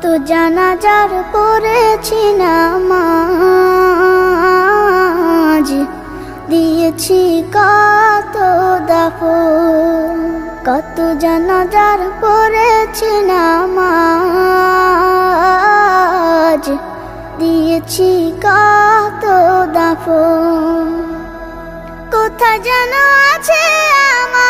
কত জানাজার পড়েছি নামাজ। দিয়েছি কত দাফ কত জানাজার পড়েছি নামাজ। দিয়েছি কত দাফ কোথা যেন আছে আমারও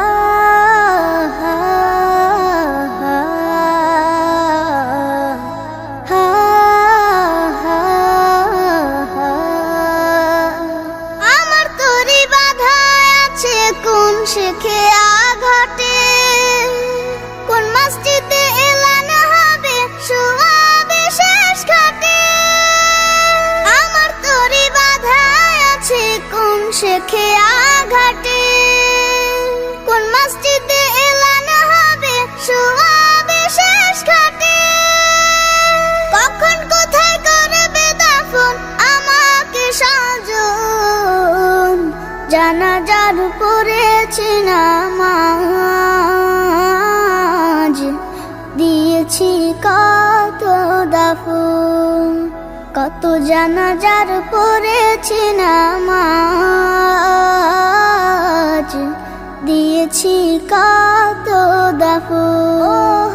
শেখে আঘাটে কোন মসজিদে এলান হবে শোয়াবে শেষ ঘাটে। আমার তরি বাধা আছে, কোন শেখে আঘাটে কোন মসজিদে জানাজার পড়েছি নামাজ। দিয়েছি কত দাফন কত জানাজার পড়েছি নামাজ। দিয়েছি কত দাফন।